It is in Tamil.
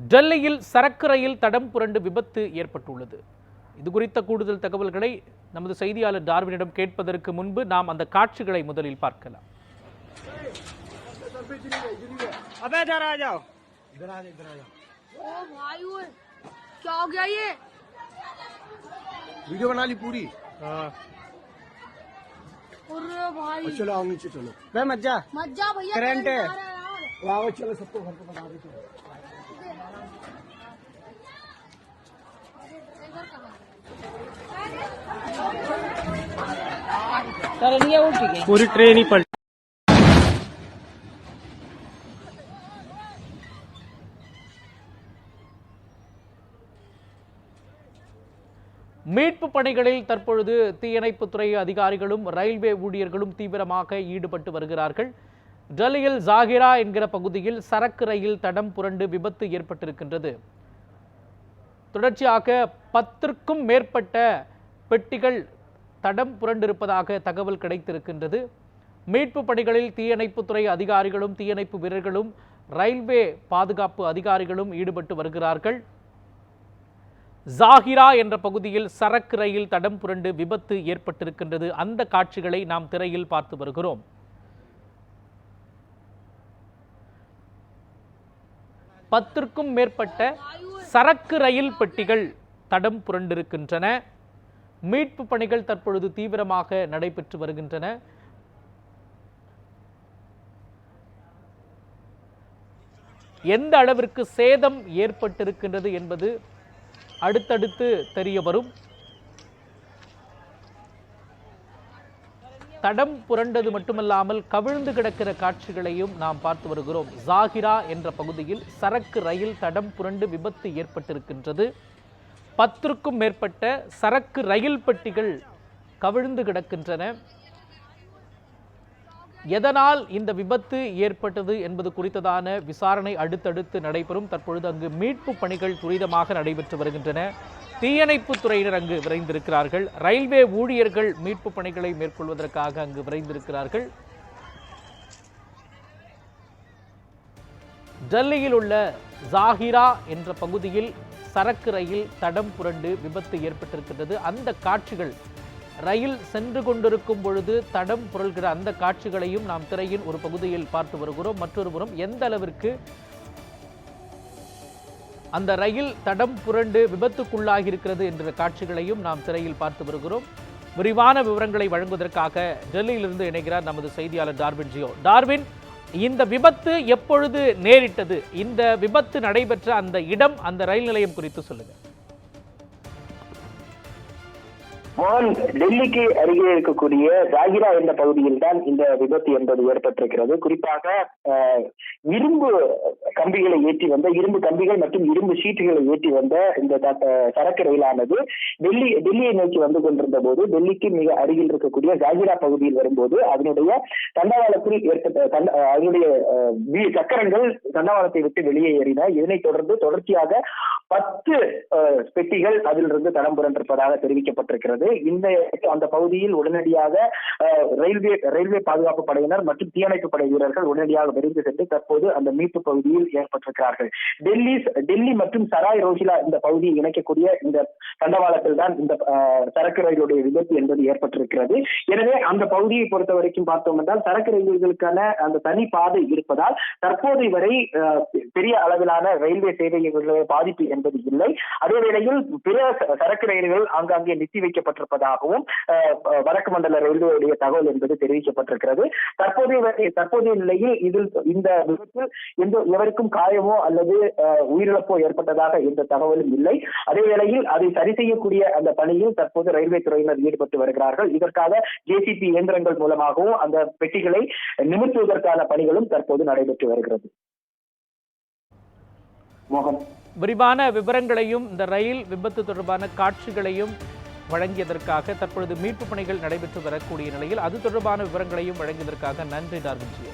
டெல்லியில் சரக்கு ரயில் தடம் புரண்டு விபத்து ஏற்பட்டுள்ளது இது குறித்த கூடுதல் தகவல்களை நமது செய்தியாளர் டார்வினிடம் கேட்பதற்கு முன்பு நாம் அந்த காட்சிகளை முதலில் பார்க்கலாம் अबे इधर आ जाओ ओ भाई ओए क्या हो गया ये वीडियो बना ली पूरी अरे भाई और चलो आओ नीचे चलो बे मत जा मत जा भैया करंट है। करंट आ रहा है यार। आओ चलो सबको घर पे बता देते पूरी ट्रेन ही पलटी மீட்பு பணிகளில் தற்பொழுது தீயணைப்புத்துறை அதிகாரிகளும் ரயில்வே ஊழியர்களும் தீவிரமாக ஈடுபட்டு வருகிறார்கள் டெல்லியில் ஜாகிரா என்கிற பகுதியில் சரக்கு ரயில் தடம் புரண்டு விபத்து ஏற்பட்டிருக்கின்றது தொடர்ச்சியாக பத்திற்கும் மேற்பட்ட பெட்டிகள் தடம் புரண்டிருப்பதாக தகவல் கிடைத்திருக்கின்றது. மீட்பு பணிகளில் தீயணைப்புத்துறை அதிகாரிகளும் தீயணைப்பு வீரர்களும் ரயில்வே பாதுகாப்பு அதிகாரிகளும் ஈடுபட்டு வருகிறார்கள். ஜாகிரா என்ற பகுதியில் சரக்கு ரயில் தடம் புரண்டு விபத்து ஏற்பட்டிருக்கின்றது. அந்த காட்சிகளை நாம் திரையில் பார்த்து வருகிறோம். பத்திற்கும் மேற்பட்ட சரக்கு ரயில் பெட்டிகள் தடம் புரண்டிருக்கின்றன. மீட்பு பணிகள் தற்பொழுது தீவிரமாக நடைபெற்று வருகின்றன. எந்த அளவிற்கு சேதம் ஏற்பட்டிருக்கின்றது என்பது அடுத்தடுத்து தெரிய வரும். தடம் புரண்டது மட்டுமல்லாமல் கவிழ்ந்து கிடக்கிற காட்சிகளையும் நாம் பார்த்து வருகிறோம். ஜாகிரா என்ற பகுதியில் சரக்கு ரயில் தடம் புரண்டு விபத்து ஏற்பட்டிருக்கின்றது. பத்திற்கும் மேற்பட்ட சரக்கு ரயில் பெட்டிகள் கவிழ்ந்து கிடக்கின்றன. எதனால் இந்த விபத்து ஏற்பட்டது என்பது குறித்ததான விசாரணை அடுத்தடுத்து நடைபெறும். தற்பொழுது அங்கு மீட்பு பணிகள் துரிதமாக நடைபெற்று வருகின்றன. தீயணைப்பு துறையினர் அங்கு விரைந்திருக்கிறார்கள். ரயில்வே ஊழியர்கள் மீட்பு பணிகளை மேற்கொள்வதற்காக அங்கு விரைந்திருக்கிறார்கள். டெல்லியில் உள்ள ஜாகிரா என்ற பகுதியில் சரக்கு ரயில் தடம் புரண்டு விபத்து ஏற்பட்டிருக்கின்றது. அந்த காட்சிகள் ரயில் சென்று கொண்டிருக்கும் பொழுது தடம் புரள்கிற அந்த காட்சிகளையும் நாம் திரையின் ஒரு பகுதியில் பார்த்து வருகிறோம். மற்றொரு புறம் எந்த அளவிற்கு அந்த ரயில் தடம் புரண்டு விபத்துக்குள்ளாகி இருக்கிறது என்ற காட்சிகளையும் நாம் திரையில் பார்த்து வருகிறோம். விரிவான விவரங்களை வழங்குவதற்காக டெல்லியிலிருந்து இணைகிறார் நமது செய்தியாளர் டார்வின் ஜியோ. டார்வின் இந்த விபத்து எப்பொழுது நேரிட்டது? இந்த விபத்து நடைபெற்ற அந்த இடம் அந்த ரயில் நிலையம் குறித்து சொல்லுங்க. மோகன் டெல்லிக்கு அருகே இருக்கக்கூடிய ஜாகிரா என்ற பகுதியில் தான் இந்த விபத்து என்பது ஏற்பட்டிருக்கிறது. குறிப்பாக அஹ், இரும்பு கம்பிகளை ஏற்றி வந்த இரும்பு கம்பிகள் மற்றும் இரும்பு சீட்டுகளை ஏற்றி வந்த இந்த சரக்கு ரயிலானது டெல்லி டெல்லியை நோக்கி வந்து கொண்டிருந்த போது டெல்லிக்கு மிக அருகில் இருக்கக்கூடிய ஜாகிரா பகுதியில் வரும்போது அதனுடைய தண்டவாளத்தில் ஏற்பட்ட தண்ட- அதனுடைய சக்கரங்கள் தண்டவாளத்தை விட்டு வெளியே ஏறின. இதனைத் தொடர்ந்து தொடர்ச்சியாக பத்து பெட்டிகள் அதிலிருந்து தடம் புரண்டிருப்பதாக தெரிவிக்கப்பட்டிருக்கிறது. இந்த அந்த பகுதியில் உடனடியாக ரயில்வே ரயில்வே பாதுகாப்பு படையினர் மற்றும் தீயணைப்பு படை வீரர்கள் உடனடியாக விரைந்து சென்று தற்போது அந்த மீட்பு பகுதியில் ஏற்பட்டிருக்கிறார்கள். டெல்லி டெல்லி மற்றும் சராய் ரோஹிலா இந்த பகுதியை இணைக்கக்கூடிய இந்த தண்டவாளத்தில் தான் இந்த சரக்கு ரயிலுடைய விபத்து என்பது ஏற்பட்டிருக்கிறது. எனவே அந்த பகுதியை பொறுத்த வரைக்கும் பார்த்தோம் என்றால் சரக்கு ரயில்களுக்கான அந்த தனி பாதை இருப்பதால் தற்போது வரை பெரிய அளவிலான ரயில்வே சேவைகளுடைய பாதிப்பு என்பது இல்லை. அதே வேளையில் பிற சரக்கு ரயில்கள் ஆங்காங்கே நிறுத்தி வைக்கப்பட்டிருப்பதாகவும் வடக்கு மண்டல ரயில்வேயுடைய தகவல் என்பது தெரிவிக்கப்பட்டிருக்கிறது. தற்போதைய வரை- தற்போதைய நிலையில் இதில் இந்த விபத்தில் எந்த எவருக்கும் காயமோ அல்லது உயிரிழப்போ ஏற்பட்டதாக எந்த தகவலும் இல்லை. அதே வேளையில் அதை சரி செய்யக்கூடிய அந்த பணியில் தற்போது ரயில்வே துறையினர் ஈடுபட்டு வருகிறார்கள். இதற்காக ஜேசிபி இயந்திரங்கள் மூலமாகவும் அந்த பெட்டிகளை நிமித்துவதற்கான பணிகளும் தற்போது நடைபெற்று வருகிறது. மோகன். விரிவான விவரங்களையும் இந்த ரயில் விபத்து தொடர்பான காட்சிகளையும் வழங்கியதற்காக தற்பொழுது மீட்பு பணிகள் நடைபெற்று வரக்கூடிய நிலையில் அது தொடர்பான விவரங்களையும் வழங்கியதற்காக நன்றி டார்வின் ஜியோ